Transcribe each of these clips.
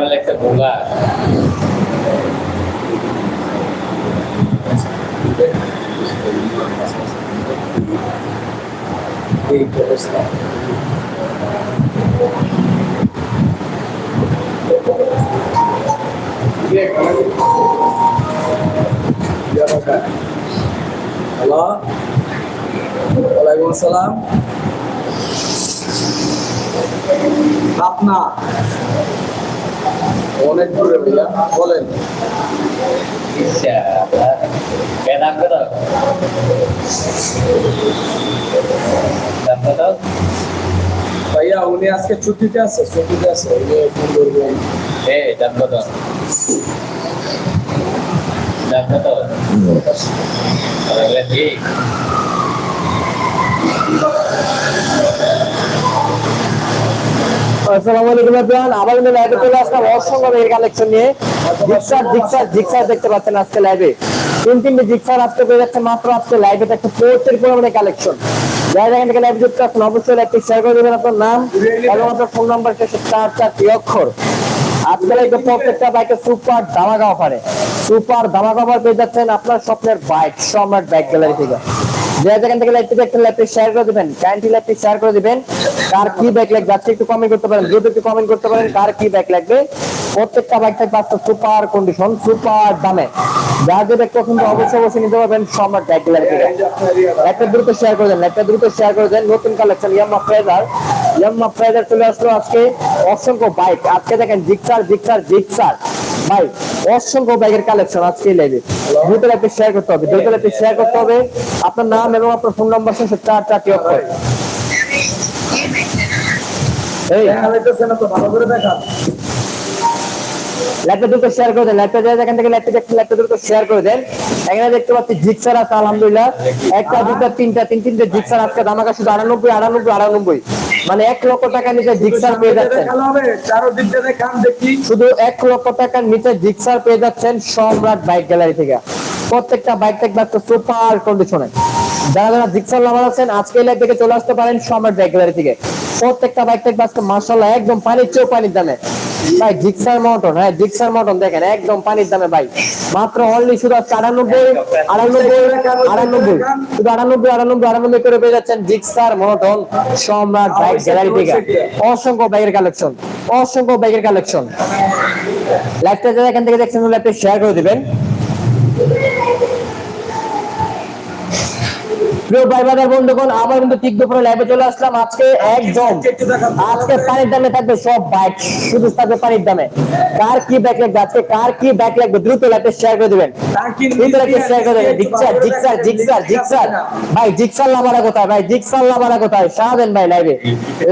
বলে একটা অবস্থা। হ্যালো। ওয়ালাইকুম আসসালাম। আপনা অনেক দূরে ভাইয়া বলেন। কত ভাইয়া উনি আজকে ছুটিতে আছে ছুটিতে আছে। ফোন করবেন এ দাম কত দাম কত ঠিক। আসসালামু আলাইকুম আবার কিন্তু লাইভে চলে আসলাম অসংখ্য এর কালেকশন নিয়ে। দেখতে পাচ্ছেন আজকে লাইভে তিন তিনটে আজকে মাত্র আজকে লাইভে একটা পরিমাণে কালেকশন যারা এখান থেকে লাইভ যুক্ত আছেন, অবশ্যই শেয়ার করে দেবেন আপনার নাম এবং আপনার ফোন নাম্বার চার অক্ষর। আজকে লাইভে প্রত্যেকটা বাইকে সুপার ধামাকা অফারে সুপার ধামাকা অফার পেয়ে যাচ্ছেন আপনার স্বপ্নের বাইক সম্রাট বাইক গ্যালারি থেকে। যে যেখান থেকে লাইভটি দেখছেন লাইভটি শেয়ার করে দিবেন। কাইন্ডলি লাইভটি শেয়ার করে দিবেন। কার কি ব্যাগ লাগবে আজকে একটু কমেন্ট করতে পারেন, দ্রুত একটু কমেন্ট করতে পারেন, কার কি ব্যাগ লাগবে প্রত্যেকটা বাইক থাকবে আপনার সুপার কন্ডিশন সুপার দামে। যার যে ব্যাগ পছন্দ অবশ্যই অবশ্যই নিতে পারবেন সম্রাট ব্যাগ একটা দ্রুত শেয়ার করে দেন, একটা দ্রুত শেয়ার করে দেন। নতুন কালেকশন ইয়াম্মা ফ্রেজার ইয়াম্মা ফ্রেজার চলে আসলো আজকে অসংখ্য বাইক আজকে দেখেন জিক্সার জিক্সার জিক্সার ভাই, অসংখ্য বাইকের কালেকশন আজকে লাইভে দ্রুত লাইভে শেয়ার করতে হবে দ্রুত লাইভে শেয়ার করতে হবে। আপনার নাম এবং আপনার ফোন নাম্বার শেষে চার চারটি অক্ষর এই। দেখা যাইতেছে না তো ভালো করে দেখা। ল্যাপটপ দ্রুত শেয়ার করে দেন ল্যাপটপ যায় এখান থেকে ল্যাপটপ দেখতে ল্যাপটপ দ্রুত শেয়ার করে দেন। এখানে দেখতে পাচ্ছি জিক্সার আছে আলহামদুলিল্লাহ। একটা দুটা তিনটা তিন তিনটে জিক্সার আজকে দামাকা শুধু আটানব্বই আটানব্বই আটানব্বই। মানে এক লক্ষ টাকা নিচে জিক্সার পেয়ে যাচ্ছেন। শুধু এক লক্ষ টাকার নিচে জিক্সার পেয়ে যাচ্ছেন সম্রাট বাইক গ্যালারি থেকে। প্রত্যেকটা বাইক থাকবে একটা সুপার কন্ডিশনে যারা যারা জিক্সার লাভার আছেন আজকে লাইভ থেকে চলে আসতে পারেন সম্রাট বাইক গ্যালারি থেকে। প্রত্যেকটা বাইক থাকবে আজকে মার্শাল্লাহ একদম পানির চেয়েও পানির দামে। ভাই জিক্সার মটন হ্যাঁ জিক্সার মটন দেখেন একদম পানির দামে ভাই মাত্র অনলি শুধু আজকে আটানব্বই আটানব্বই আটানব্বই। শুধু আটানব্বই আটানব্বই আটানব্বই করে পেয়ে যাচ্ছেন জিক্সার মটন সম্রাট বাইক গ্যালারি থেকে। অসংখ্য বাইকের কালেকশন অসংখ্য বাইকের কালেকশন লাইভটা যারা এখান থেকে দেখছেন লাইভটা শেয়ার করে দিবেন। প্রিয় ভাই বাজার বন্ধুগণ আবার কিন্তু লাইভে চলে আসলাম। আজকে একদম আজকে পানির দামে থাকবে সব বাইক শুধু থাকবে পানির দামে। কার কি ব্যাক লাগবে আজকে? কার কি ব্যাক লাগবে? দ্রুত লাইভে শেয়ার করে দিবেন। শেয়ার করে দেবেন। জিক্সার জিক্সার জিক্সার জিক্সার ভাই জিক্সার লাভারা কোথায়? ভাই জিক্সার লাভারা কোথায়? সারা ভাই লাইভে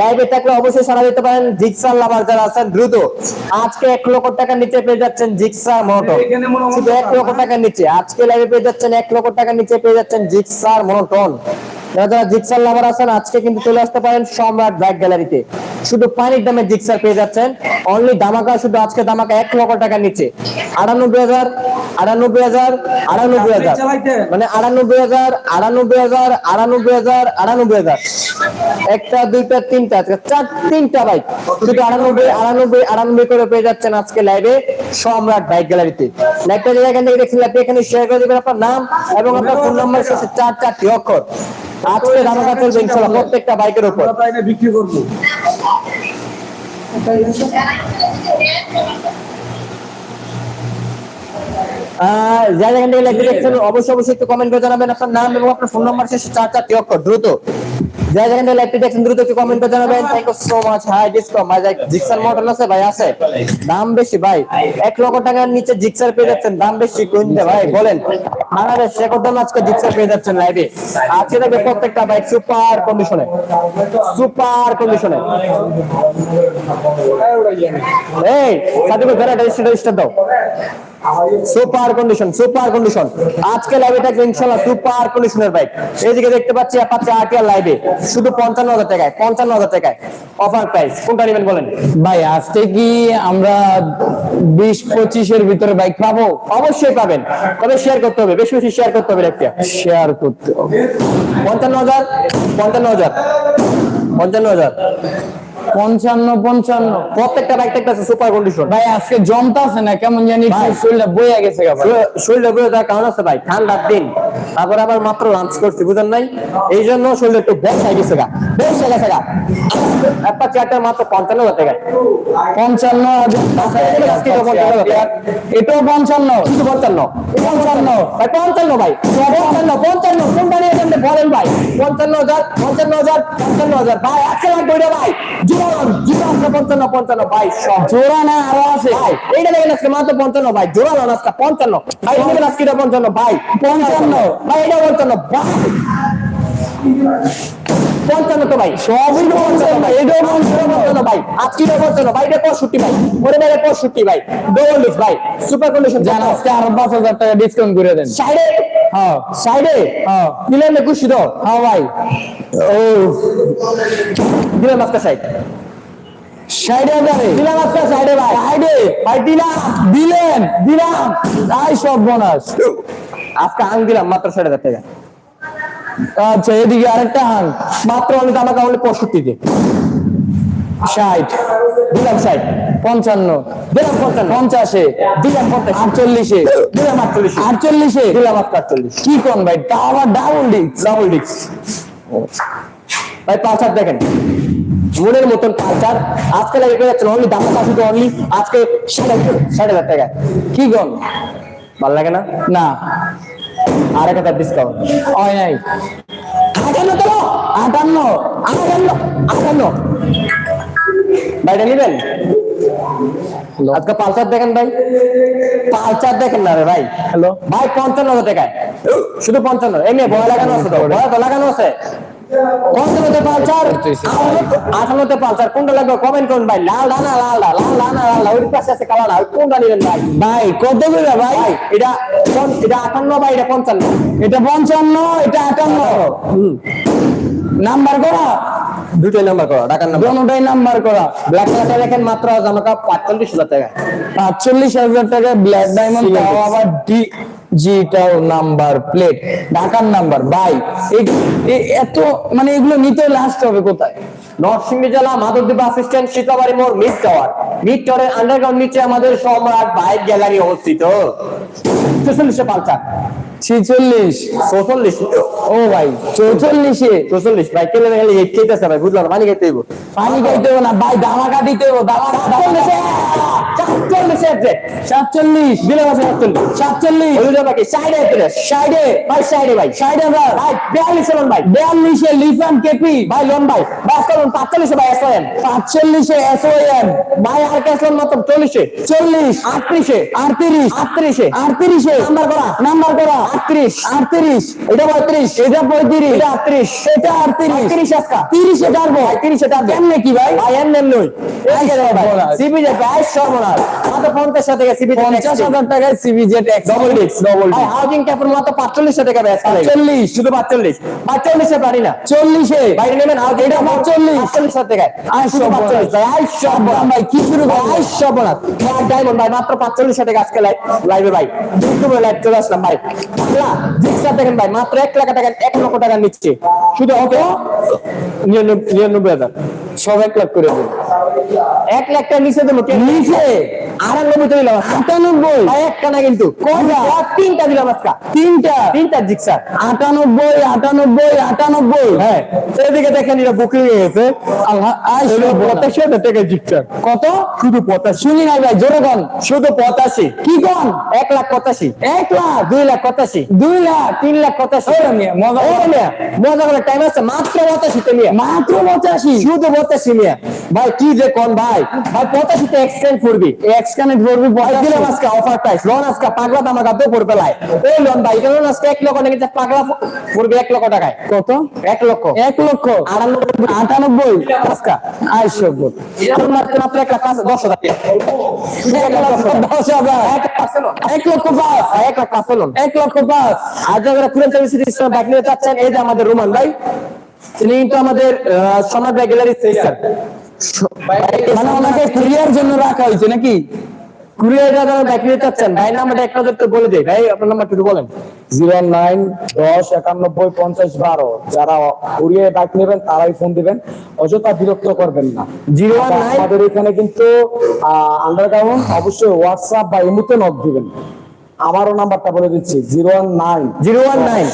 লাইভে থাকলে অবশ্যই সারা দিতে পারেন। জিক্সার লাভার যারা আছেন দ্রুত। আজকে এক লক্ষ টাকার নিচে পেয়ে যাচ্ছেন জিক্সার মোটর শুধু এক লক্ষ নিচে। আজকে লাইভে পেয়ে যাচ্ছেন এক লক্ষ টাকার নিচে পেয়ে যাচ্ছেন জিক্সার solo. যারা যারা জিক্সার লাভার আছেন আজকে কিন্তু চলে আসতে পারেন সম্রাট ব্যাগ গ্যালারিতে। শুধু পানির দামে জিক্সার পেয়ে যাচ্ছেন। অনলি দামাকা শুধু আজকে দামাকা এক লক্ষ টাকার নিচে আটানব্বই হাজার আটানব্বই হাজার আটানব্বই হাজার। মানে আটানব্বই হাজার আটানব্বই হাজার আটানব্বই হাজার আটানব্বই হাজার। একটা দুইটা তিনটা চার তিনটা বাইক শুধু আটানব্বই আটানব্বই আটানব্বই করে পেয়ে যাচ্ছেন আজকে লাইভে সম্রাট বাইক গ্যালারিতে। লাইভটা যে এখান থেকে দেখছেন লাইভটা এখানে শেয়ার করে দিবেন আপনার নাম এবং আপনার ফোন নাম্বার শেষে চার চারটি অক্ষর। আজকে দামাকা চলবে ইনশাআল্লাহ প্রত্যেকটা বাইকের উপর। বিক্রি করব। যারা এখান থেকে দেখছেন অবশ্যই অবশ্যই একটু কমেন্ট করে জানাবেন। আপনার নাম এবং আপনার ফোন নাম্বার শেষ চার চারটি অক্ষর দ্রুত। যারা যেখান থেকে লাইভটি দেখছেন দ্রুত একটু কমেন্ট জানাবেন। Thank you so much hi disco Gixxer model আছে ভাই আছে। দাম বেশি ভাই। এক লক্ষ টাকার নিচে জিক্সার পেয়ে যাচ্ছেন দাম বেশি কোনটা ভাই বলেন। বাংলাদেশ রেকর্ড দাম আজকে জিক্সার পেয়ে যাচ্ছেন লাইভে আজকে দেখবে প্রত্যেকটা বাইক সুপার কন্ডিশনে সুপার কন্ডিশনে এই রেজিস্টার দাও। সুপার কন্ডিশন সুপার কন্ডিশন আজকে লাইভে থাকবে ইনশাল্লাহ সুপার কন্ডিশনের বাইক এইদিকে দেখতে পাচ্ছি অ্যাপাচে আরটিআর লাইভে শুধু পঞ্চান্ন হাজার টাকায় পঞ্চান্ন হাজার টাকায়। অফার প্রাইস কোনটা নেবেন বলেন? ভাই আজকে কি আমরা বিশ পঁচিশের ভিতরে বাইক পাবো? অবশ্যই পাবেন তবে শেয়ার করতে হবে বেশি বেশি শেয়ার করতে হবে একটা শেয়ার করতে হবে। পঞ্চান্ন হাজার পঞ্চান্ন হাজার পঞ্চান্ন হাজার। পঞ্চান্ন পঞ্চান্ন। প্রত্যেকটা বাইক দেখতেছে সুপার কন্ডিশন ভাই আজকে জমতা আছে না? কেমন জানি শরীরটা বইয়া গেছে গা ভাই। শরীরে দেওয়ার কারণ আছে ভাই ঠান্ডার দিন। তারপরে আবার মাত্র লাঞ্চ করছি বুঝেন নাই? এই জন্য শরীরে একটু বসাই গেছে গা বসে গেছে গা। একটা চেয়ারটা মাত্র পঞ্চান্ন হাজার টাকা। এটা পঞ্চান্ন। এটাও পঞ্চান্ন। শুধু পঞ্চান্ন? পঞ্চান্ন। ভাই পঞ্চান্ন ভাই। পঞ্চান্ন পঞ্চান্ন। কোনটা নিয়ে বলেন ভাই। পঞ্চান্ন হাজার পঞ্চান্ন হাজার পঞ্চান্ন হাজার। ভাই লাগবে ওইটা ভাই। আছে পঞ্চান্ন পঞ্চান্ন ভাই জোড়া না আরও আছে। এইটা দেখেন আজকে মাত্র পঞ্চান্ন ভাই জোরালো না আজকে পঞ্চান্ন। ভাই দেখেন আজকে পঞ্চান্ন ভাই। পঞ্চান্ন। ভাই এটা পঞ্চান্ন ভাই। পঞ্চান্ন তো ভাই। সবই ভাই। এটাও পঞ্চান্ন পঞ্চান্ন ভাই। পঞ্চান্ন। ভাই এটা পঁয়ষট্টি ভাই। ওরে ভাই পঁয়ষট্টি ভাই। ডবল ডিস্ক ভাই। সুপার কন্ডিশন জান আজকে আরও পাঁচ হাজার টাকা ডিসকাউন্ট করে দেন। সাইডে? হ্যাঁ। সাইডে? হ্যাঁ। খুশি তো? হ্যাঁ ভাই। ও। দিলেন আজকে সাইড ষাট হাজারে দিলাম আজকে সাইডে ভাই। সাইডে। ভাই দিলাম। দিলেন। দিলাম। তাই সব বোনাস আজকে দিলাম মাত্র ষাট হাজার টাকা। আচ্ছা এদিকে আরেকটা হান। মাত্র আমি আমাকে আমাকে পঁয়ষট্টিতে ষাট। দিলাম ষাট। পঞ্চান্ন। দিলাম পঞ্চান্ন। পঞ্চাশে। দিলাম পঞ্চাশ। আটচল্লিশে। দিলাম আটচল্লিশ। আটচল্লিশে। দিলাম আটচল্লিশ। কি কোন ভাই? আবার ডাবল ডিস্ক ডাবল ডিস্ক ভাই পালসার দেখেন। মনের মতন পালসার আজকে লাগে যাচ্ছে অনলি দাম শুধু অনলি আজকে ষাট ষাট হাজার টাকা। কি কোন? ভালো লাগে না? না। আর এক হাজার ডিসকাউন্ট হয় নাই। আটান্ন তো আটান্ন আটান্ন আটান্ন। ভাইটা নিবেন? আজকে পালসার দেখেন ভাই। পালসার দেখেন না রে ভাই। হ্যালো। ভাই পঞ্চান্ন হাজার টাকায়। শুধু পঞ্চান্ন। এমনি ভয় লাগানো আছে তো? ভয় তো লাগানো আছে। পালসার আঠান্নতে পালসার কোনটা লাগবে? কমেন্ট করুন ভাই। লাল ডানা লাল লাল ডানা লাল ডা ওই পাশে আছে কালা না কোনটা নিবেন ভাই? ভাই কত করে ভাই? এটা এটা আটান্ন ভাই এটা পঞ্চান্ন? এটা পঞ্চান্ন এটা আটান্ন। নাম্বার করা? দুটোই নাম্বার করো টাকার নাম্বার। দোনোটাই নাম্বার করা। ব্ল্যাক কালারটা দেখেন মাত্র জামাকা পাঁচচল্লিশ হাজার টাকা। পাঁচচল্লিশ হাজার টাকা ব্ল্যাক ডায়মন্ড আবার ডি জিটাও নাম্বার প্লেট ঢাকার নাম্বার এ- এত মানে এগুলো নিতে লাস্ট হবে কোথায়? নরসিংদী জেলা মাধবদ্বীপ আসিস্ট্যান্ট সীতাবাড়ি মোড় মিড টাওয়ার মিড টাওয়ারের আন্ডারগ্রাউন্ড নিচে আমাদের সম্রাট বাইক গ্যালারি অবস্থিত। চৌচল্লিশে পালসার। ছিচল্লিশ। চৌচল্লিশ। ও ভাই চৌচল্লিশে। চৌচল্লিশ ভাই কেলে গেলে খেতেছে ভাই বুঝলাম পানি খেতে হইব। পানি খাইতে না ভাই দামাকা দিতে দামাকা চল্লিশে চল্লিশে সাতচল্লিশ সাতচল্লিশ সাতচল্লিশ। হলুদ বাকি সাইডে এত্রিশ সাইডে ভাই সাইডে ভাই। ভাই বিয়াল্লিশে লোন ভাই। বিয়াল্লিশে লিফান কেপি। ভাই লোন ভাই ভাই আজকে পাঁচচল্লিশে ভাই এসএন পাঁচচল্লিশে এসওএম ভাই আর ক্যাশ লোন মাত্র চল্লিশে। চল্লিশ। আটত্রিশে। আটত্রিশ। আটত্রিশে। আটত্রিশে। নাম্বার করা। নাম্বার করা। আটত্রিশ। আটত্রিশ। এটা পঁয়ত্রিশ। এটা পঁয়ত্রিশ। এটা আটত্রিশ। এটা আটত্রিশ। তিরিশ আজকা। তিরিশে টার্বো তিরিশে কেমনে কি ভাই? ভাই এম এম নই। সিবি যে ভাই। out. মাত্র পঞ্চাশ টাকা সিবি পঞ্চাশ হাজার টাকায় সিবিজেট এক্স ডবল ডিস্ক ডবল ভাই হাউজিং ক্যাপের মাত্র পাঁচচল্লিশ টাকা ব্যাস চল্লিশ শুধু পাঁচচল্লিশ। পাঁচচল্লিশে পারি না। চল্লিশে। বাইরে নেবেন হাউজিং এটা পাঁচচল্লিশ। পাঁচচল্লিশ টাকা আয় শুধু সর্বনাশ। ভাই আই সর্বনাশ ভাই কি শুরু ভাই করব আই সর্বনাশ ভাই ডায়মন্ড ভাই মাত্র পাঁচচল্লিশ টাকা আজকে লাইভে ভাই। ইউটিউবে লাইভ চলে আসলাম ভাই। বাংলা জিক্সার দেখেন ভাই মাত্র এক লাখ টাকা এক লক্ষ টাকা নিচ্ছে। শুধু নিরানব্বই হাজার। সব এক লাখ করে এক লাখ টাকা নিচে দেবো নিচে? আটানব্বই তো দিলাম আটানব্বই? একটা না কিন্তু। তিনটা দিলাম আজকে। তিনটা? তিনটা জিক্সার। আটানব্বই আটানব্বই আটানব্বই? হ্যাঁ। এদিকে দেখেন এটা বুকিং হয়ে গেছে। পঁচাশি হাজার টাকা জিক্সার। কত? শুধু পঁচাশি। শুনি নাই ভাই জোরে কন। শুধু পঁচাশি। কি কন? এক লাখ পঁচাশি। এক লাখ? দুই লাখ পঁচাশি। দুই লাখ? তিন লাখ পঁচাশি। মজা করে। টাইম আছে মাত্র পঁচাশিতে মিয়া। মাত্র পঁচাশি? শুধু পঁচাশি মিয়া। ভাই কি যে কোন ভাই। ভাই পঁচাশিতে এক্সটেন্ড করবি। এক্স দিলাম আজকে অফার প্রাইস লোন আজকে পাগলা দামা পড়বে লাই লোন ভাই লোন আজকে এক লক্ষ নাকি পাগলা পড়বে এক লক্ষ টাকায়। কত? এক লক্ষ। এক লক্ষ? আটানব্বই। আটানব্বই? আজকা। মাত্র মাত্র এক লাখ পাঁচ দশ হাজার। টাকা। লক্ষ দশ হাজার। এক লাখ পাঁচ লোন। এক লক্ষ পাঁচ। এক লাখ পাঁচ লোন। এক লক্ষ পাঁচ। আর যারা কুরেন সার্ভিস বাইক চাচ্ছেন এই যে আমাদের রোমান ভাই তিনি কিন্তু আমাদের সোনার ব্যাগ গ্যালারি সেক্টর মানে ওনাকে ক্লিয়ার জন্য রাখা হয়েছে নাকি? কুরিয়ার যারা বাইক চাচ্ছেন ভাই নাম্বারটা এক নজর তো বলে দেই ভাই আপনার নাম্বারটা একটু বলেন। জিরো নাইন দশ একানব্বই পঞ্চাশ বারো। যারা বাইক নেবেন তারাই ফোন দিবেন। অযথা বিরক্ত করবেন না। জিরো আমাদের এখানে কিন্তু আন্ডারগ্রাউন্ড অবশ্যই হোয়াটসঅ্যাপ বা এমনিতে নক দিবেন। আমারও নাম্বারটা বলে দিচ্ছি zero one nine zero one nine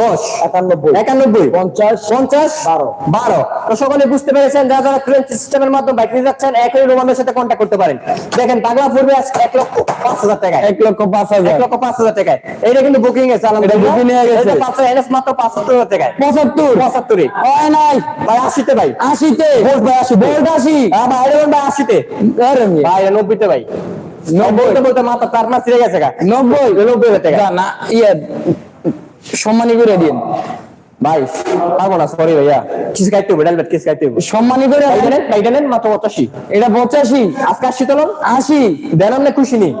দশ একানব্বই একানব্বই পঞ্চাশ পঞ্চাশ বারো। বারো। তো সকলে বুঝতে পেরেছেন যারা যারা ক্রেন সিস্টেমের মাধ্যমে বাইক নিয়ে যাচ্ছেন একই রোমানের সাথে কন্ট্যাক্ট করতে পারেন। দেখেন পাগলা পড়বে এক লক্ষ পাঁচ হাজার টাকায়। এক লক্ষ পাঁচ হাজার। এক লক্ষ পাঁচ হাজার টাকায়। এইটা কিন্তু বুকিং আছে এটা booking হয়ে গেছে। পাঁচশো এনএস মাত্র পাঁচাত্তর হাজার টাকায়। পঁচাত্তর। পঁচাত্তরে হয় নাই। ভাই আশিতে ভাই। আশিতে। ভোল্ট ভাই আশি ভোল্ট আশি। হ্যাঁ ভাই আরে ভাই আশিতে। ভাই এটা নব্বইতে ভাই। বলতে বলতে মাথা তার মাছ ছিঁড়ে গেছে নব্বই। নব্বই হাজার টাকা না ইয়ে সম্মানী করে দিন। ভাই পারব না সরি ভাইয়া। কিছু খাইতে হবে ডালবেট কিছু খাইতে হবে সম্মানী করে ভাই দিন। জানেন ভাই জানেন মাত্র পঁচাশি। এটা পঁচাশি। আজকে আশি তোলন? আশি। দেন না খুশি নি।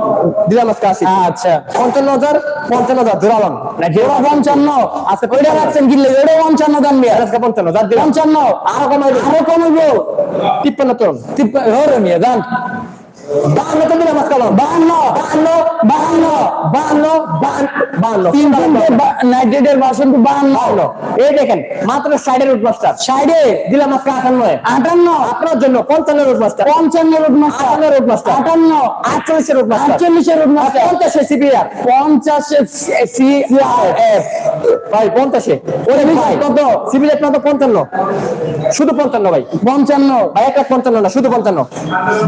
দিলাম আজকে আশি। আচ্ছা। পঞ্চান্ন হাজার পঞ্চান্ন হাজার জোরালন না ওরা পঞ্চান্ন। আজকে ওইটা রাখছেন কিনলে ওটা পঞ্চান্ন দাম মিয়া। আজকে পঞ্চান্ন হাজার পঞ্চান্ন। আরও কমাইবো। আরও কমাইবো। তিপ্পান্ন তোলন। তিপ্পা- হরে মিয়া দাম বাহান্ন তো দিলাম আজকে বাহান্ন বাহান্ন বাহান্ন বাহান্ন নাইট্রেটের তো বাহান্ন। এই দেখেন মাত্র ষাটের রুট মাস্টার সাইডে দিলাম আজকে আটান্ন আটান্ন? আপনার জন্য পঞ্চান্ন রুট মাস্টার পঞ্চান্ন রোড মাস্টার আটান্ন রুট মাস্টার আটান্ন? আটচল্লিশের রুট মাস্টার আটচল্লিশের মাস্টার পঞ্চাশে সিপিআর পঞ্চাশে সিআরএফ ভাই পঞ্চাশে। ওরে ভাই কত? মাত্র পঞ্চান্ন। শুধু পঞ্চান্ন ভাই। পঞ্চান্ন। ভাই এক লাখ পঞ্চান্ন না শুধু পঞ্চান্ন।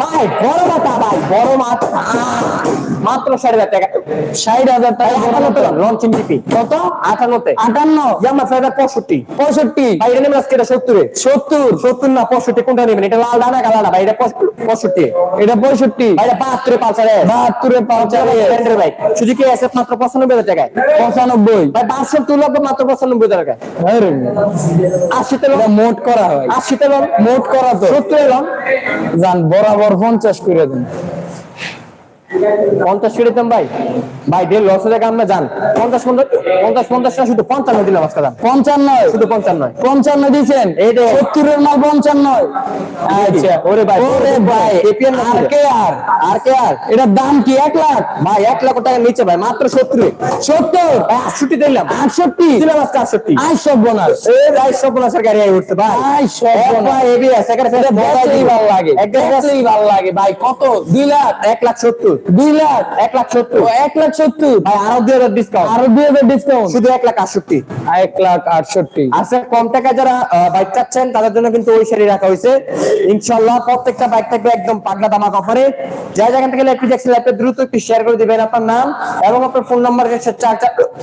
ভাই বড় ভাই বড় আহ, মাত্র ষাট হাজার টাকা। ষাট হাজার টাকা। লঞ্চিং টিপি কত? আটান্নতে। আটান্ন। ইয়ামা ফাইবার পঁয়ষট্টি। পঁয়ষট্টি। ভাই এটা নেবেন আজকে এটা সত্তরে। সত্তর। সত্তর না পঁয়ষট্টি কোনটা নেবেন? এটা লাল ডানা কালা না ভাই এটা পঁয়ষ- পঁয়ষট্টি। এটা পঁয়ষট্টি। ভাই এটা বাহাত্তরে পালসারে বাহাত্তরে পাঁচারে স্ট্যান্ডার্ড বাইক সুজুকি এসএফ মাত্র পঁচানব্বই হাজার টাকায়? পঁচানব্বই। ভাই বাষট্টি লাগবে মাত্র পঁচানব্বই হাজার আশিতে মোট করা হয়। আশিতে মোট করা তো। সত্তর যান বরাবর পঞ্চাশ করে দেন। পঞ্চাশ করে দিতাম ভাই। ভাই দেড় লস টাকা আমরা যান? পঞ্চাশ পঞ্চাশ পঞ্চাশ না শুধু পঞ্চান্ন দিলাম আজকে দাম। পঞ্চান্ন। শুধু পঞ্চান্ন। পঞ্চান্ন দিছেন এই যে- সত্তরের মাল পঞ্চান্ন। আচ্ছা ওরে ভাই ওরে ভাই APN না আর কে আর? আর কে আর? এটার দাম কি এক লাখ? ভাই এক লাখ টাকা নিচে ভাই মাত্র সত্তর। সত্তর? আটষট্টি দিলাম। আটষট্টি? দিলাম আজকে আটষট্টি। সব বোনাস। এই ভাই সব বোনাসের গাড়ি আই উঠছে ভাই। সব বোনাস। এবিএস এখানে ফেলে দেখলেই লাগে। দেখলেই ভালো লাগে। ভাই কত? দুই লাখ? এক লাখ সত্তর। দুই লাখ এক লাখ সত্তর। এক লাখ সত্তর। আরও দুই হাজার ডিসকাউন্ট আরও দুই হাজার ডিসকাউন্ট শুধু এক লাখ আটষট্টি। এক লাখ আটষট্টি। আচ্ছা কম টাকা যারা বাইক চাচ্ছেন তাদের জন্য কিন্তু ওই শাড়ি রাখা হয়েছে। ইনশাল্লাহ প্রত্যেকটা বাইক থাকবে একদম পাগলা দামাক অফারে যাই জায়গা থেকে ল্যাপটপ দেখছেন দ্রুত একটু শেয়ার করে দিবেন আপনার নাম এবং আপনার ফোন নাম্বার চার চার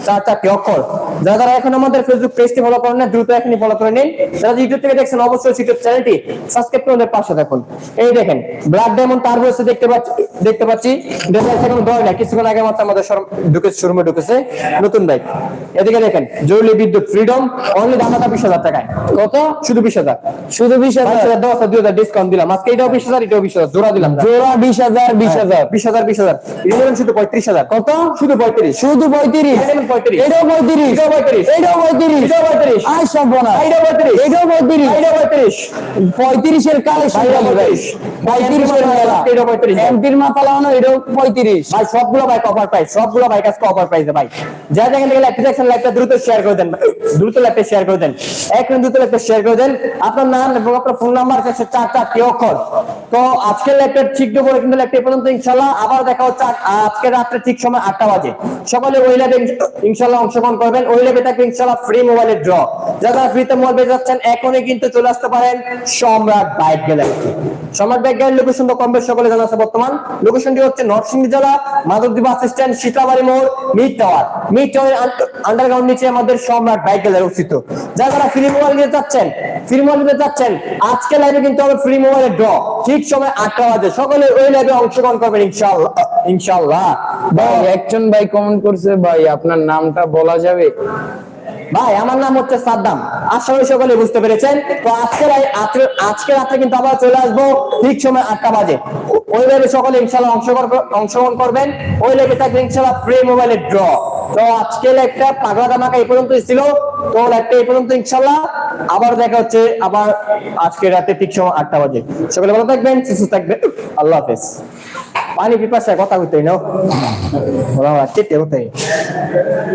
চার চারটি অক্ষর। যারা যারা এখন আমাদের ফেসবুক পেজটি ফলো করেন না দ্রুত এখনই ফলো করে নিন। যারা ইউটিউব থেকে দেখছেন অবশ্যই ইউটিউব চ্যানেলটি সাবস্ক্রাইব করে আমাদের পাশে থাকুন। এই দেখেন ব্ল্যাক ডায়মন্ড তার দেখতে পাচ্ছি দেখতে পাচ্ছি। ডেজাইন এখন দর না কিছুক্ষণ আগে মাত্র আমাদের ঢুকেছে শোরুমে ঢুকেছে। নতুন বাইক। এদিকে দেখেন জরুরি বিদ্যুৎ ফ্রিডম অনলি দামটা বিশ হাজার টাকায়। কত? শুধু বিশ হাজার। শুধু বিশ হাজার? হাজার দশ দুই হাজার ডিসকাউন্ট দিলাম। আজকে এটাও বিশ হাজার এটাও বিশ হাজার। জোড়া দিলাম। জোড়া বিশ হাজার বিশ হাজার। বিশ হাজার বিশ হাজার। শুধু পঁয়ত্রিশ হাজার। কত? শুধু পঁয়ত্রিশ। শুধু পঁয়ত্রিশ। পঁয়ত্রিশ। এটাও পঁয়ত্রিশ। এটাও পঁয়ত্রিশ। এটাও পঁয়ত্রিশ। এটাও পঁয়ত্রিশ। আই সব এটাও পঁয়ত্রিশ। এটাও পঁয়ত্রিশ। এটাও পঁয়ত্রিশ। পঁয়ত্রিশের কালেকশন পঁয়ত্রিশ। এটাও পঁয়ত্রিশ। এমপির মাথা লাগানো এটাও পঁয়ত্রিশ। ভাই, সবগুলো প্রাইস সবগুলো প্রাইসে ভাই। দেখছেন লাইভটা দ্রুত শেয়ার করে দেন দ্রুত শেয়ার করে দেন। দ্রুত শেয়ার করে দেন। আপনার নাম এবং আপনার ফোন নাম্বার চারটি অক্ষর। তো ঠিক কিন্তু পর্যন্ত ইনশাল্লাহ আবার দেখা হচ্ছে আজকে ঠিক সময় বাজে। সকালে ওই লাইভে ইনশাল্লাহ অংশগ্রহণ করবেন। ওই লাইভে থাকবে ইনশাল্লাহ ফ্রি মোবাইলের ড্র যারা মোবাইল এখনই কিন্তু চলে আসতে পারেন Samrat bike gallery Samrat bike gallery location তো কম বেশ সকলে জানা আছে বর্তমান। লোকেশনটি হচ্ছে নরসিংদী জেলা মাধবদী বাস স্ট্যান্ড সীতাবাড়ি মোড় mid tower. Mid tower underground নিচে আমাদের সম্রাট বাইক গ্যালারি অবস্থিত যারা যারা ফ্রি মোবাইল নিতে চাচ্ছেন ফ্রি মোবাইল নিতে চাচ্ছেন আজকে লাইভে কিন্তু হবে ফ্রি মোবাইলের ড্র ঠিক সময় আটটা বাজে। সকলে ওই লাইভে অংশগ্রহণ করবেন ইনশাআল্লাহ ইনশাআল্লাহ। ভাই একজন ভাই কমেন্ট করছে ভাই আপনার নামটা বলা যাবে? ভাই আমার নাম হচ্ছে সাদ্দাম। আশা করি সকলে বুঝতে পেরেছেন। তো আজকে আজকে- আজকে রাতে কিন্তু আবার চলে আসব ঠিক সময় আটটা বাজে। ওই লেগে সকলে ইনশাল্লাহ অংশগ্রহণ করবেন। ওই লেগে থাকবে ইনশাল্লাহ ফ্রি মোবাইলের ড্র তো আজকে একটা পাগলা ধামাকা এই পর্যন্ত ছিল। তো একটা এই পর্যন্ত ইনশাল্লাহ আবার দেখা হচ্ছে আবার আজকে রাতে ঠিক সময় আটটা বাজে। সকলে ভালো থাকবেন, সুস্থ থাকবেন। আল্লাহ হাফেজ। পানি পিপাসায় কথা কইতে নাও। চিটে কোথায়?